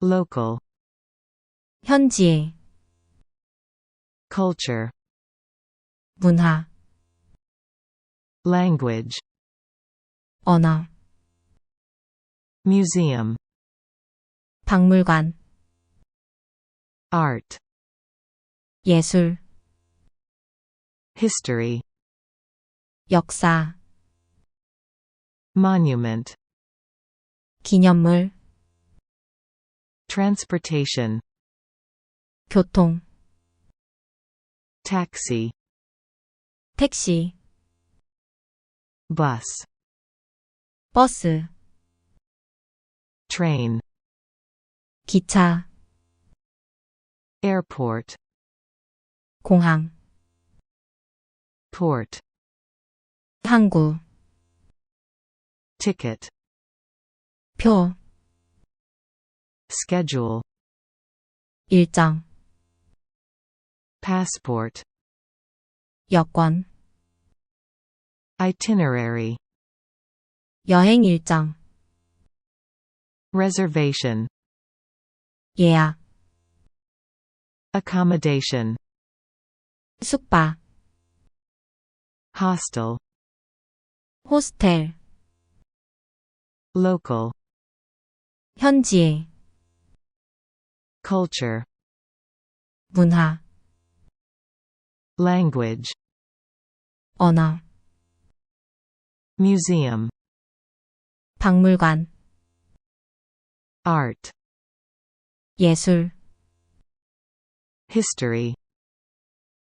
local, 현지의, culture, 문화, language, 언어, museum, 박물관, art, 예술, history, 역사, monument, 기념물, transportation, 교통, taxi, 택시, bus, 버스, train, 기차, airport, 공항, port, 항구, ticket, 표, schedule, 일정, passport, 여권, itinerary, 여행 일정, reservation, 예약, accommodation, 숙박, hostel, 호스텔, local, 현지의, culture, 문화, language, 언어, museum, 박물관, art, 예술, history,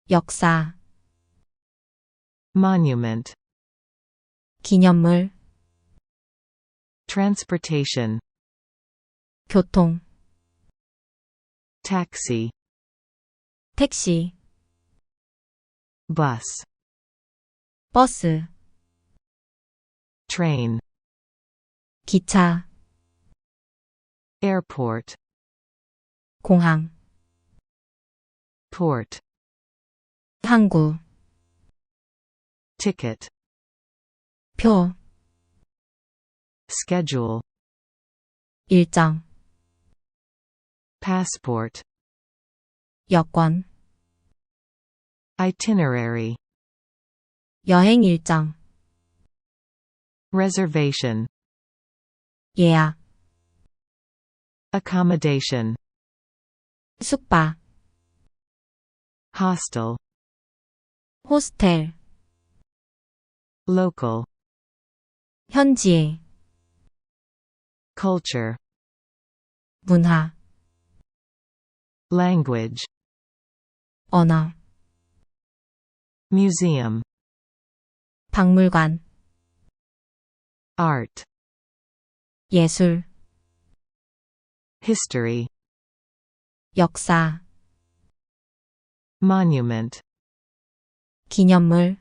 역사, monument, 기념물, transportation, 교통, taxi, 택시, bus, 버스, train, 기차, airport, 공항, port, 항구, ticket, 표, schedule, 일정, passport, 여권, itinerary, 여행 일정, reservation, 예약, accommodation, 숙박, hostel, 호스텔, local, 현지의, culture, 문화, language, 언어, museum, 박물관, art, 예술, history, 역사, monument, 기념물,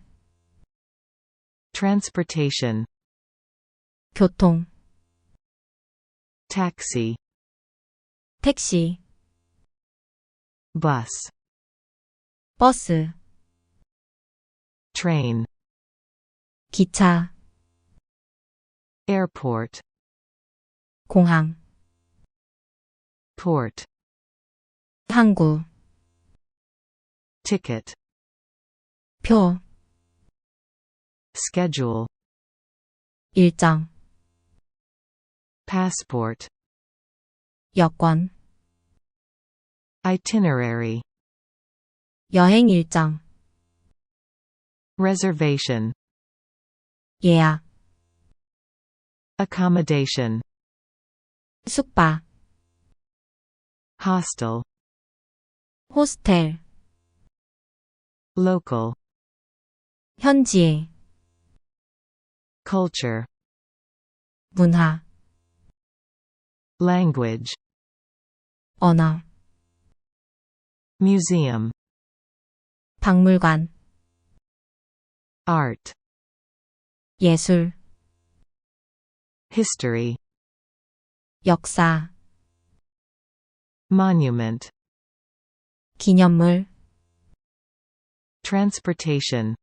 transportation, 교통, taxi, 택시, bus, 버스, train, 기차, airport, 공항, port, 항구, ticket, 표, schedule, 일정, passport, 여권, itinerary, 여행 일정, reservation, 예약, accommodation, 숙박, hostel, 호스텔, local, 현지의, culture, 문화, language, 언어, museum, 박물관, art, 예술, history, 역사, monument, 기념물, transportation,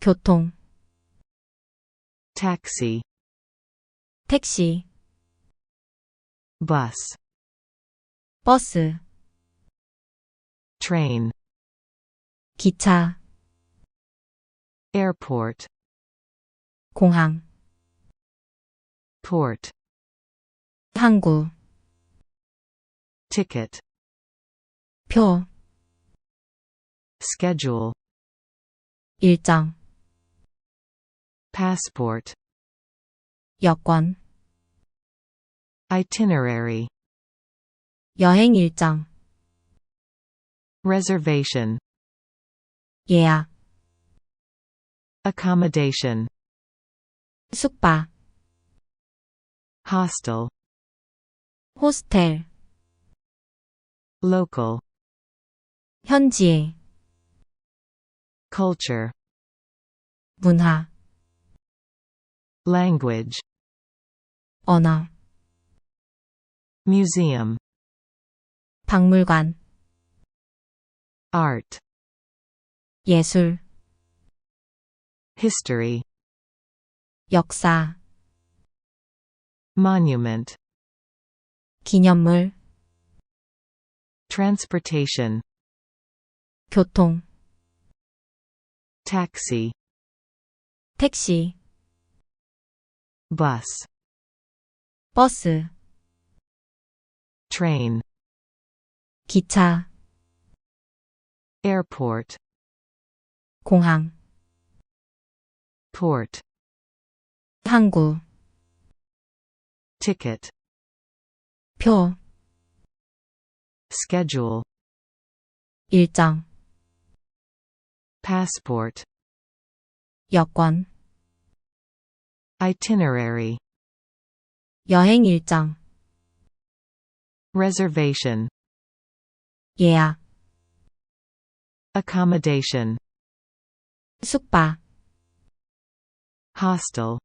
교통, taxi, 택시, bus, 버스, Train, 기차, airport, 공항, port, 항구, ticket, 표, schedule, 일정, passport, 여권, itinerary, 여행 일정, reservation, 예약, accommodation, 숙박, hostel, 호스텔, local, 현지의, culture, 문화, language, 언어, museum, 박물관, art, 예술, history, 역사, monument, 기념물, transportation, 교통, taxi, 택시, bus, 버스, train, 기차, airport, 공항, port, 항구, ticket, 표, schedule, 일정, passport, 여권, itinerary, 여행 일정, reservation, 예약, accommodation, 숙박, hostel,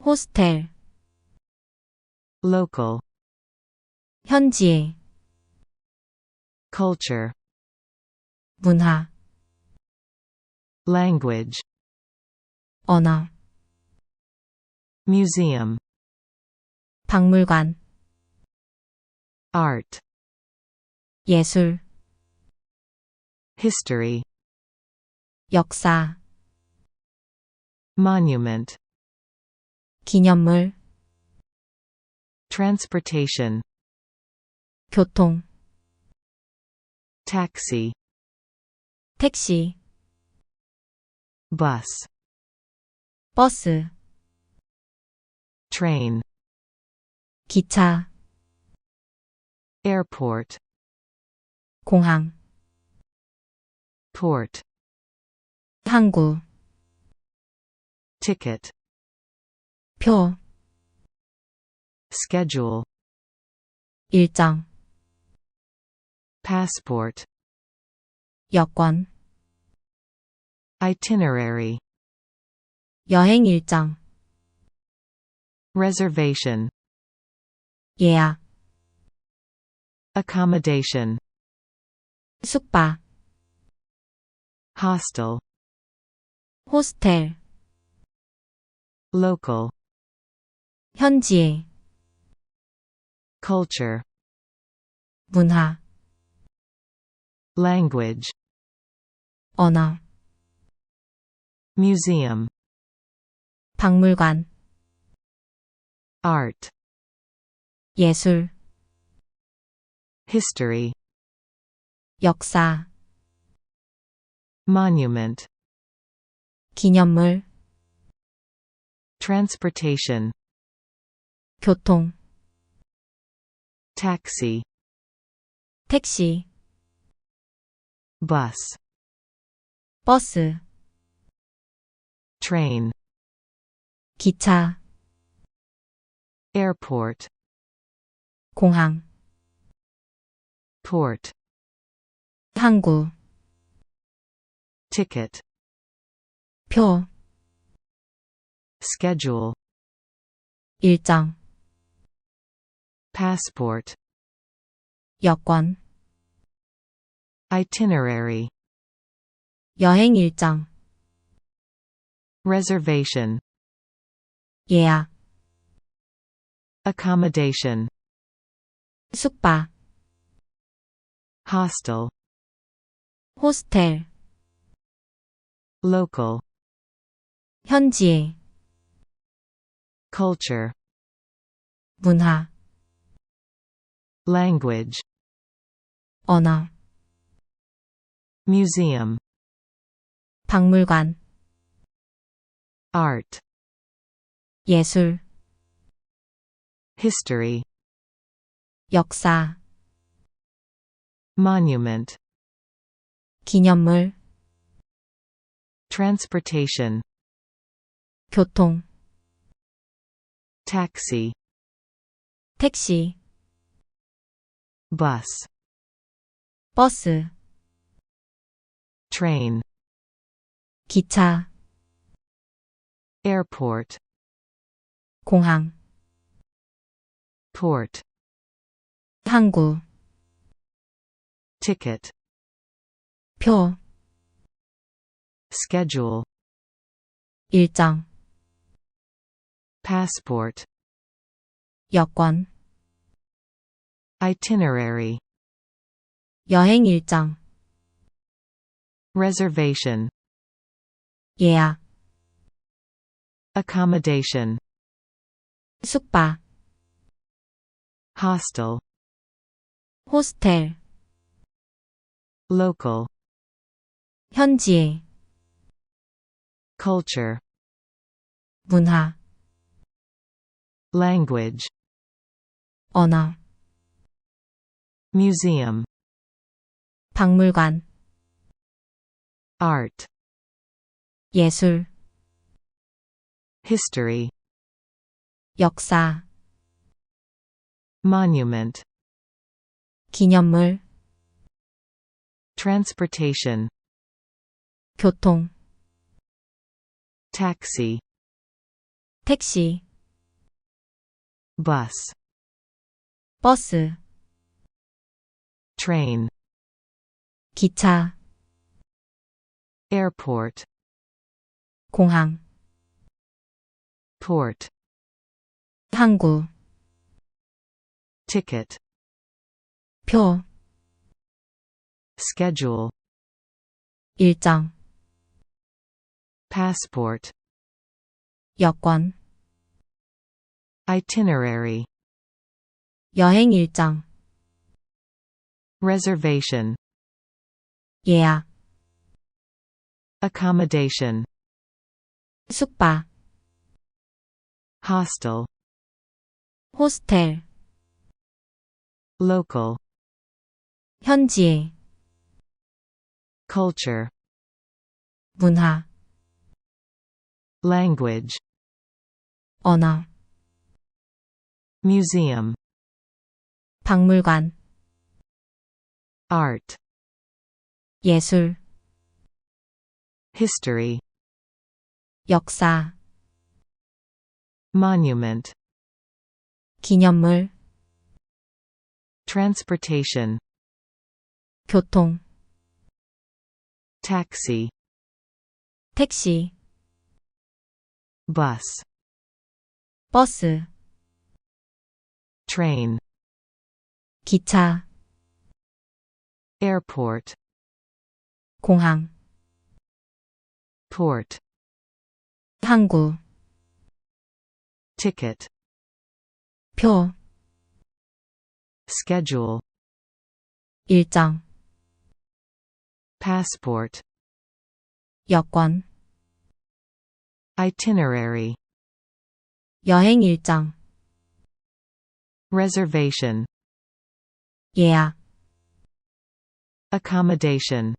호스텔, local, 현지의, culture, 문화, language, 언어, museum, 박물관, art, 예술, history, 역사, monument, 기념물, transportation, 교통, taxi, 택시, bus, 버스, train, 기차, airport, 공항, port, 항구, ticket, 표, schedule, 일정, passport, 여권, itinerary, 여행 일정, reservation, 예약, accommodation, 숙박, hostel, 호스텔, local, 현지의, culture, 문화, language, 언어, museum, 박물관, art, 예술, history, 역사, monument, 기념물, transportation, 교통, taxi, 택시, bus, 버스, train, 기차, airport, 공항, port, 항구, ticket, 표, schedule, 일정, passport, 여권, itinerary, 여행 일정, reservation, 예약, accommodation, 숙박, hostel, 호스텔, Local, 현지의, culture, 문화, language, 언어, museum, 박물관, art, 예술, history, 역사, monument, 기념물, transportation, 교통, taxi, 택시, bus, 버스, train, 기차, airport, 공항, port, 항구, ticket, 표, schedule, 일정, passport, 여권, itinerary, 여행 일정, reservation, 예약, accommodation, 숙박, hostel, 호스텔, local, 현지의, culture, 문화, language, 언어, museum, 박물관, art, 예술, history, 역사, monument, 기념물, transportation, 교통, taxi, 택시, bus, 버스, train, 기차, airport, 공항, port, 항구, ticket, 표, schedule, 일정, passport, 여권, itinerary, 여행 일정, reservation, 예약, accommodation, 숙박, hostel, 호스텔, local, 현지의, culture, 문화, Language, 언어, museum, 박물관, art, 예술, history, 역사, monument, 기념물, transportation, 교통, taxi, 택시, bus, 버스, train, 기차, airport, 공항, port, 항구, ticket, 표, schedule, 일정, passport, 여권, itinerary, 여행 일정, reservation, 예약, accommodation,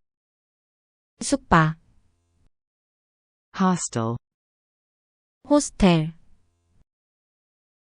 숙박, hostel, 호스텔,